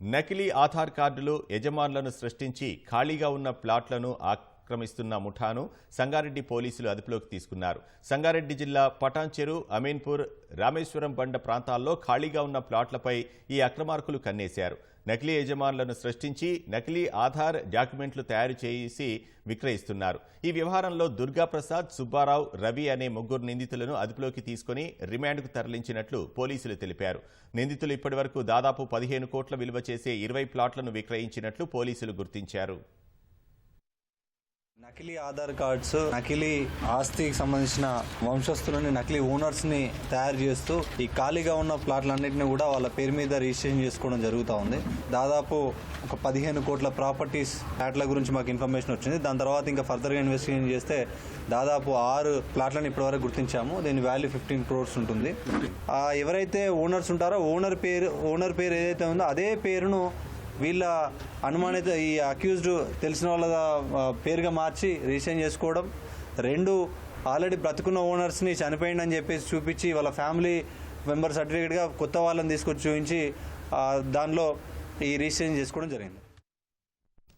నకిలీ ఆధార్ కార్డులు యజమానులను సృష్టించి ఖాళీగా ఉన్న ప్లాట్లను ఆక్రమిస్తున్న ముఠాను సంగారెడ్డి పోలీసులు అదుపులోకి తీసుకున్నారు. సంగారెడ్డి జిల్లా పటాన్చెరు అమీన్పూర్ రామేశ్వరం బండ ప్రాంతాల్లో ఖాళీగా ఉన్న ప్లాట్లపై ఈ అక్రమార్కులు కన్నేశారు. నకిలీ యజమానులను సృష్టించి నకిలీ ఆధార్ డాక్యుమెంట్లు తయారు చేసి విక్రయిస్తున్నారు. ఈ వ్యవహారంలో దుర్గాప్రసాద్ సుబ్బారావు రవి అనే ముగ్గురు నిందితులను అదుపులోకి తీసుకుని రిమాండ్కు తరలించినట్లు పోలీసులు తెలిపారు. నిందితులు ఇప్పటివరకు దాదాపు పదిహేను కోట్ల విలువ చేసే ఇరవై ప్లాట్లను విక్రయించినట్లు పోలీసులు గుర్తించారు. నకిలీ ఆధార్ కార్డ్స్ నకిలీ ఆస్తికి సంబంధించిన వంశస్థులని నకిలీ ఓనర్స్ని తయారు చేస్తూ ఈ ఖాళీగా ఉన్న ప్లాట్లన్నింటినీ కూడా వాళ్ళ పేరు మీద రిజిస్ట్రేషన్ చేసుకోవడం జరుగుతూ ఉంది. దాదాపు ఒక పదిహేను కోట్ల ప్రాపర్టీస్ ప్లాట్ల గురించి మాకు ఇన్ఫర్మేషన్ వచ్చింది. దాని తర్వాత ఇంకా ఫర్దర్గా ఇన్వెస్టిగేషన్ చేస్తే దాదాపు ఆరు ప్లాట్లను ఇప్పటివరకు గుర్తించాము. దీని వాల్యూ ఫిఫ్టీన్ క్రోర్స్ ఉంటుంది. ఎవరైతే ఓనర్స్ ఉంటారో ఓనర్ పేరు ఓనర్ పేరు ఏదైతే ఉందో అదే పేరును వీళ్ళ అనుమానిత ఈ అక్యూజ్డ్ తెలిసిన వాళ్ళ పేరుగా మార్చి రిజిస్ట్రేషన్ చేసుకోవడం రెండు ఆల్రెడీ బ్రతుకున్న ఓనర్స్ని చనిపోయిండని చెప్పేసి చూపించి వాళ్ళ ఫ్యామిలీ మెంబర్ సర్టిఫికేట్గా కొత్త వాళ్ళని తీసుకొచ్చి చూపించి దానిలో ఈ రిజిస్ట్రేషన్ చేసుకోవడం జరిగింది.